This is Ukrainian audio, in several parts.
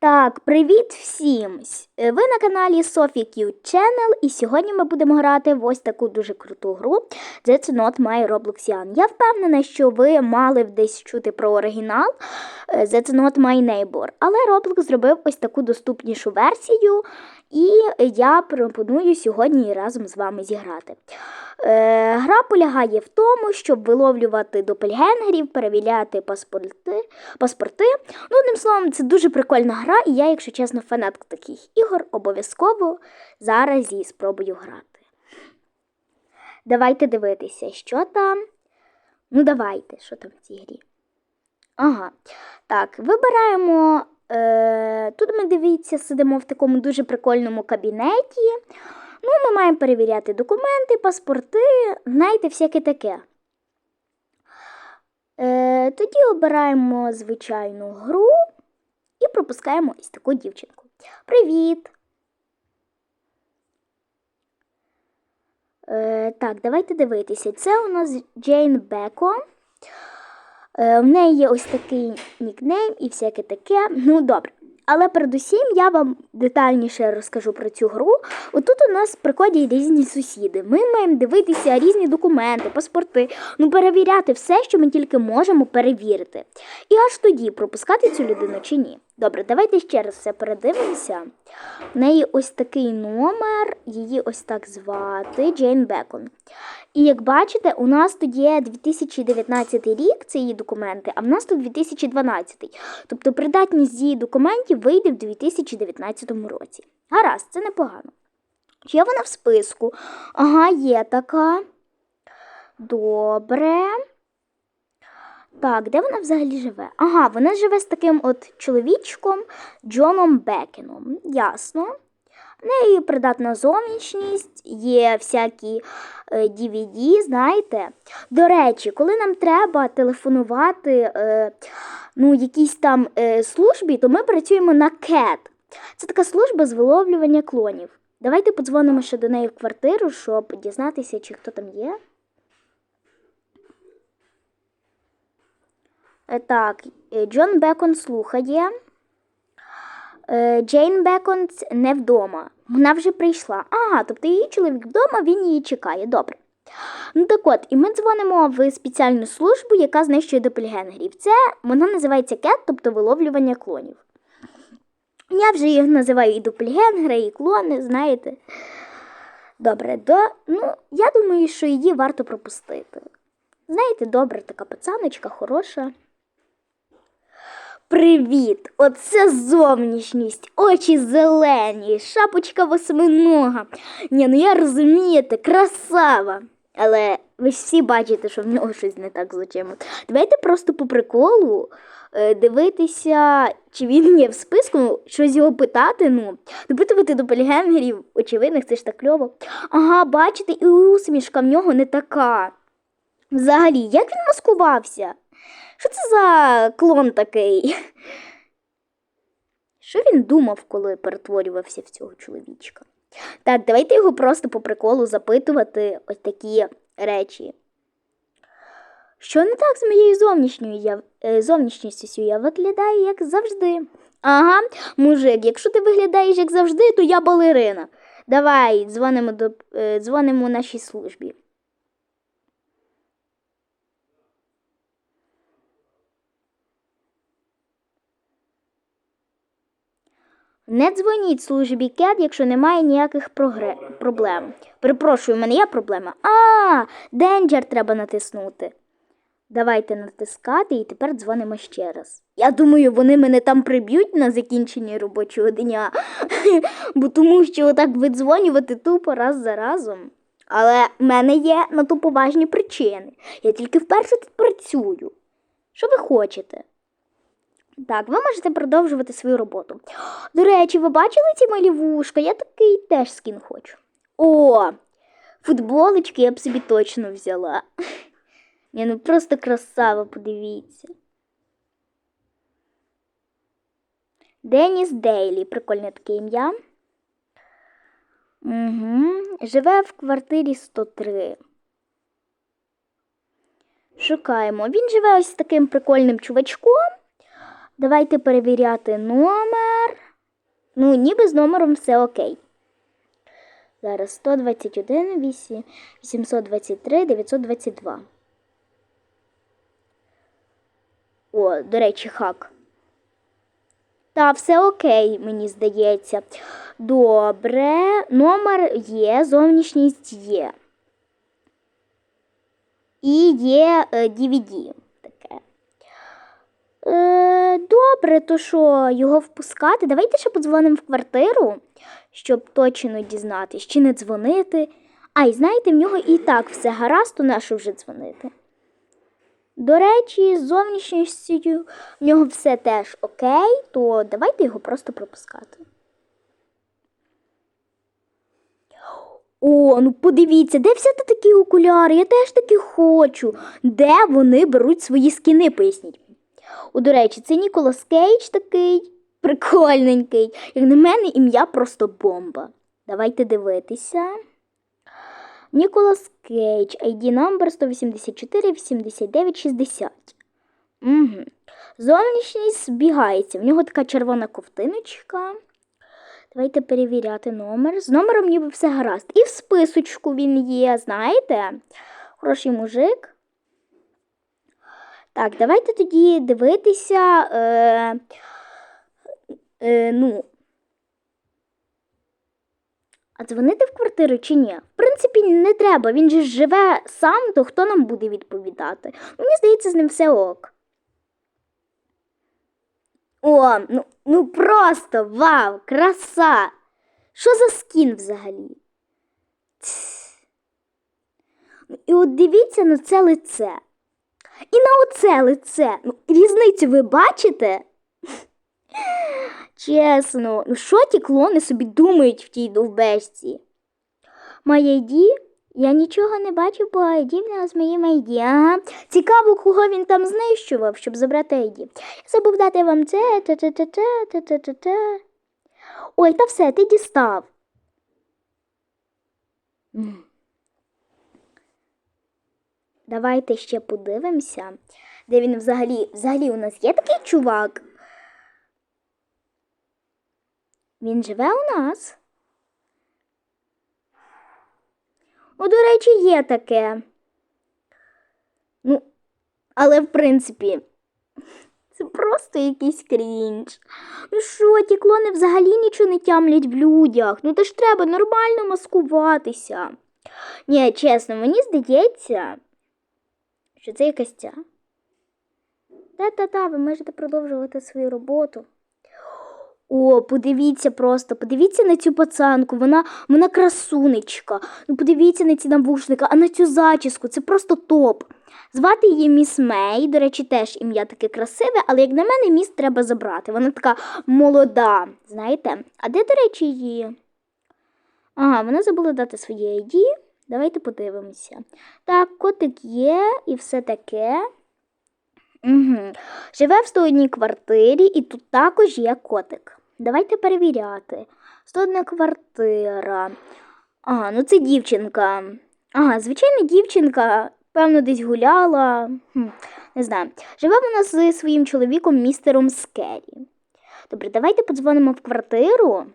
Так, привіт всім! Е, Ви на каналі Sophie Q Channel, і сьогодні ми будемо грати в ось таку дуже круту гру That's Not My Robloxian. Я впевнена, що ви мали десь чути про оригінал е, That's Not My Neighbor, але Roblox зробив ось таку доступнішу версію, і я пропоную сьогодні разом з вами зіграти. Е, гра полягає в тому, щоб виловлювати допельгенгерів, перевіряти паспорти, паспорти. Ну, одним словом, це дуже прикольна гра, і я, якщо чесно, фанатка таких ігор, обов'язково зараз її спробую грати. Давайте дивитися, що там. Ну, давайте, що там в цій грі. Ага. Так, вибираємо. Е, тут ми дивіться, сидимо в такому дуже прикольному кабінеті. Ну, ми маємо перевіряти документи, паспорти, знаєте, всяке таке. Е, тоді обираємо звичайну гру і пропускаємо ось таку дівчинку. Привіт! Е, так, давайте дивитися. Це у нас Джейн Беко. Е, в неї є ось такий нікнейм і всяке таке. Ну, добре. Але передусім я вам детальніше розкажу про цю гру. Отут у нас приходять різні сусіди. Ми маємо дивитися різні документи, паспорти, ну перевіряти все, що ми тільки можемо перевірити. І аж тоді пропускати цю людину чи ні. Добре, давайте ще раз все передивимося. В неї ось такий номер, її ось так звати Джейн Бекон. І як бачите, у нас тут є 2019 рік, це її документи, а в нас тут 2012. Тобто придатність її документів вийде в 2019 році. Гаразд, це непогано. Є вона в списку? Ага, є така. Добре. Так, де вона взагалі живе? Ага, вона живе з таким от чоловічком Джоном Бекеном. Ясно. Неї придатна зовнішність, є всякі е, DVD, знаєте. До речі, коли нам треба телефонувати е, ну, якійсь там е, службі, то ми працюємо на CAT. Це така служба з виловлювання клонів. Давайте подзвонимо ще до неї в квартиру, щоб дізнатися, чи хто там є. Е, Так, е, Джон Бекон слухає. Е, Джейн Бекон ц- не вдома. Вона вже прийшла. Ага, тобто її чоловік вдома, він її чекає. Добре. Ну так от, і ми дзвонимо в спеціальну службу, яка знищує допельгенгерів. Це вона називається кет, тобто виловлювання клонів. Я вже їх називаю і допельгенгери, і клони, знаєте. Добре, до... ну, я думаю, що її варто пропустити. Знаєте, добре, така пацаночка, хороша. Привіт! Оце зовнішність, очі зелені, шапочка восьминога. Ні, ну я розумієте, красава. Але ви ж всі бачите, що в нього щось не так з очима. Давайте просто по приколу е, дивитися, чи він є в списку, щось його питати. Ну, допитувати до полігенгерів, очевидних, це ж так кльово. Ага, бачите, і усмішка в нього не така. Взагалі, як він маскувався? Що це за клон такий? Що він думав, коли перетворювався в цього чоловічка? Так, давайте його просто по приколу запитувати ось такі речі. Що не так з моєю зовнішньою е, зовнішністю? Я виглядаю як завжди. Ага, мужик, якщо ти виглядаєш як завжди, то я балерина. Давай, дзвонимо до е, дзвонимо нашій службі. Не дзвоніть службі КЕД, якщо немає ніяких прогре... проблем. Перепрошую, у мене є проблема. А, Денджер треба натиснути. Давайте натискати і тепер дзвонимо ще раз. Я думаю, вони мене там приб'ють на закінченні робочого дня, бо тому що отак видзвонювати тупо раз за разом. Але в мене є на то поважні причини. Я тільки вперше тут працюю. Що ви хочете? Так, ви можете продовжувати свою роботу. До речі, ви бачили ці малі вушка? Я такий теж скін хочу. О, футболочки я б собі точно взяла. Ні, ну просто красава, подивіться. Деніс Дейлі, прикольне таке ім'я. Угу. Живе в квартирі 103. Шукаємо. Він живе ось таким прикольним чувачком. Давайте перевіряти номер. Ну, ніби з номером все окей. Зараз 121, 8, 823, 922. О, до речі, хак. Та, все окей, мені здається. Добре, номер є, зовнішність є. І є е, DVD таке. Е, добре, то що його впускати? Давайте ще подзвонимо в квартиру, щоб точно дізнатись, чи не дзвонити. А, і знаєте, в нього і так все гаразд, то нащо вже дзвонити. До речі, з зовнішністю в нього все теж окей, то давайте його просто пропускати. О, ну подивіться, де взяти такі окуляри? Я теж такі хочу. Де вони беруть свої скіни, поясніть. О, до речі, це Ніколас Кейдж такий прикольненький. Як на мене, ім'я просто бомба. Давайте дивитися. Ніколас Кейдж, ID номер 184 89 60. Угу. Зовнішність збігається. В нього така червона ковтиночка. Давайте перевіряти номер. З номером ніби все гаразд. І в списочку він є, знаєте? Хороший мужик. Так, давайте тоді дивитися. Е, е, ну, а дзвонити в квартиру чи ні? В принципі, не треба. Він же живе сам, то хто нам буде відповідати? Мені здається, з ним все ок. О, ну, ну просто вау, краса! Що за скін взагалі? Тс. Ну, І от дивіться на це лице. І на оце лице. Ну, різницю ви бачите? Чесно, ну що ті клони собі думають в тій довбешці? ID? Я нічого не бачу по ID в з моїм ID. Ага. Цікаво, кого він там знищував, щоб забрати. Я забув дати вам це. Та-та-та-та, та-та-та-та. Ой, та все, ти дістав. Давайте ще подивимося, де він взагалі. Взагалі у нас є такий чувак. Він живе у нас. О, до речі, є таке. Ну, але в принципі, це просто якийсь крінж. Ну що, ті клони взагалі нічого не тямлять в людях. Ну то ж треба нормально маскуватися. Ні, чесно, мені здається, що це якась ця. Та-та-та, ви можете продовжувати свою роботу. О, подивіться просто, подивіться на цю пацанку, вона, вона красунечка. Ну подивіться на ці навушники, а на цю зачіску, це просто топ. Звати її міс Мей, до речі, теж ім'я таке красиве, але як на мене, міс треба забрати. Вона така молода, знаєте? А де, до речі, її? Ага, вона забула дати своє ID. Давайте подивимося. Так, котик є і все таке. Угу. Живе в 101 квартирі, і тут також є котик. Давайте перевіряти. 101 квартира. Ага, ну це дівчинка. Ага, звичайна дівчинка, певно, десь гуляла. Хм, не знаю. Живе вона зі своїм чоловіком містером Скері. Добре, давайте подзвонимо в квартиру,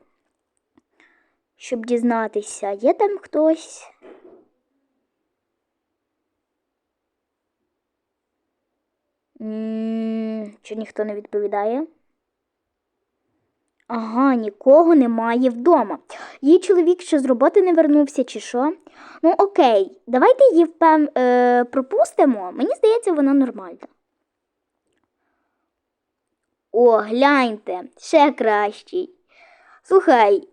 щоб дізнатися, є там хтось. Чи ніхто не відповідає? Ага, нікого немає вдома. Її чоловік ще з роботи не вернувся, чи що? Ну, окей, давайте її впев... е, пропустимо. Мені здається, вона нормальна. О, гляньте, ще кращий. Слухай,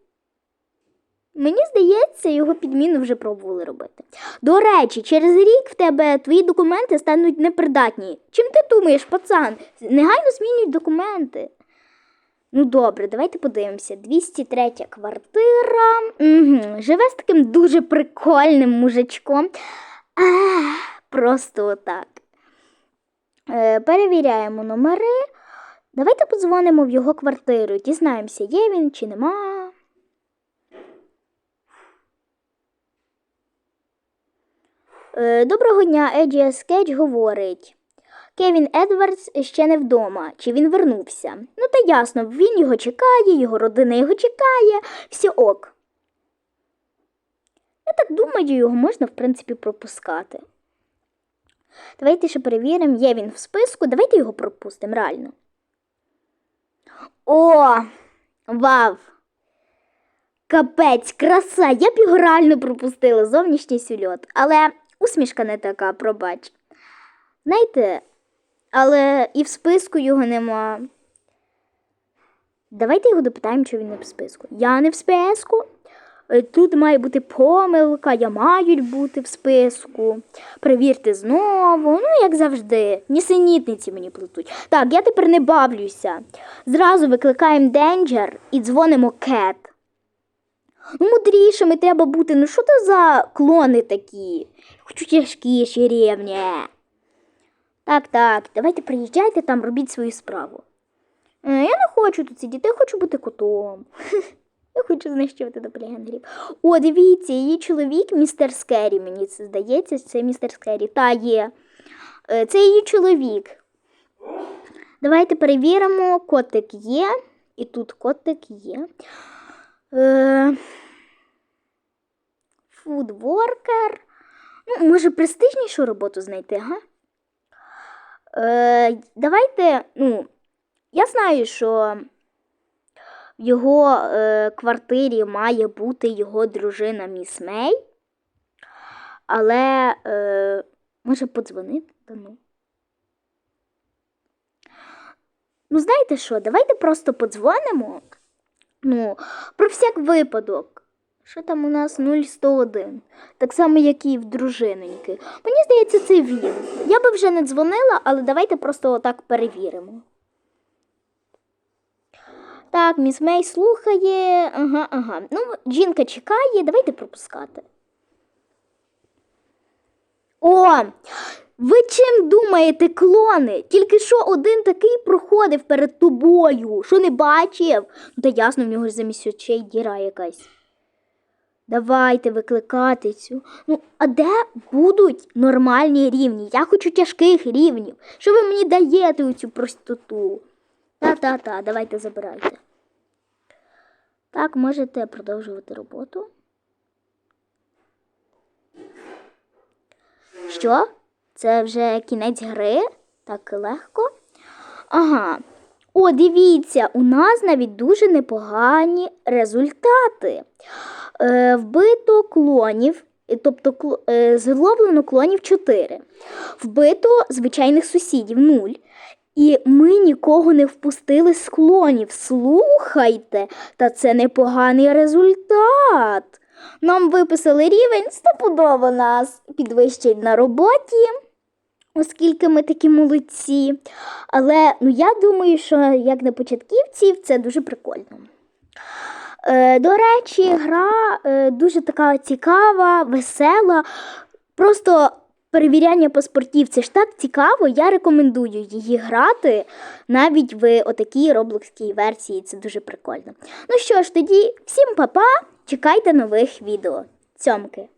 мені здається, його підміну вже пробували робити. До речі, через рік в тебе твої документи стануть непридатні. Чим ти думаєш, пацан? Негайно змінюй документи. Ну добре, давайте подивимося. 203 квартира. Угу. Живе з таким дуже прикольним мужичком. Ах, просто отак. Е, перевіряємо номери. Давайте подзвонимо в його квартиру. Дізнаємося, є він чи нема. Е, доброго дня, Еді Скетч говорить. Кевін Едвардс ще не вдома, чи він вернувся. Ну та ясно, він його чекає, його родина його чекає, все ок. Я так думаю, його можна, в принципі, пропускати. Давайте ще перевіримо, є він в списку. Давайте його пропустимо, реально. О! Вау! Капець, краса! Я б його реально пропустила, зовнішній сюльот. Але усмішка не така, пробач. Знаєте, але і в списку його нема. Давайте його допитаємо, чи він не в списку. Я не в списку. Е, Тут має бути помилка, я мають бути в списку. Перевірте знову. Ну, як завжди. Нісенітниці мені плетуть. Так, я тепер не бавлюся. Зразу викликаємо Денджер і дзвонимо Кет. Ну, мудрішими треба бути. Ну, що то за клони такі? Хочу тяжкі, ще рівні. Так, так, давайте приїжджайте там, робіть свою справу. Е, Я не хочу тут сидіти, я хочу бути котом. Я хочу знищувати доплегенгерів. О, дивіться, її чоловік містер Скері, мені це здається, це містер Скері. Та є. Е, Це її чоловік. Давайте перевіримо, котик є. І тут котик є. Е... Фудворкер. Ну, може, престижнішу роботу знайти, га? Е, давайте, ну, я знаю, що в його е, квартирі має бути його дружина Міс Мей. Але е, може подзвонити ну. Ну, знаєте що, давайте просто подзвонимо. Ну, про всяк випадок. Що там у нас 0101? Так само, як і в дружиноньки. Мені здається, це він. Я би вже не дзвонила, але давайте просто отак перевіримо. Так, міс Мей слухає. Ага, ага. Ну, жінка чекає, давайте пропускати. О! Ви чим думаєте, клони? Тільки що один такий проходив перед тобою, що не бачив? Ну, та ясно, в нього замість очей діра якась. Давайте викликати цю. Ну, а де будуть нормальні рівні? Я хочу тяжких рівнів. Що ви мені даєте у цю простоту? Та-та-та, давайте забирайте. Так, можете продовжувати роботу. Що? Це вже кінець гри? Так легко. Ага. О, дивіться, у нас навіть дуже непогані результати. Е, вбито клонів, тобто кло- е, зловлено клонів 4. Вбито звичайних сусідів 0. І ми нікого не впустили з клонів. Слухайте, та це непоганий результат. Нам виписали рівень стопудово нас підвищать на роботі, оскільки ми такі молодці. Але ну, я думаю, що як на початківців це дуже прикольно. Е, до речі, гра е, дуже така цікава, весела. Просто перевіряння паспортів це ж так цікаво. Я рекомендую її грати навіть в отакій роблокській версії. Це дуже прикольно. Ну що ж, тоді всім па-па, чекайте нових відео. Цьомки!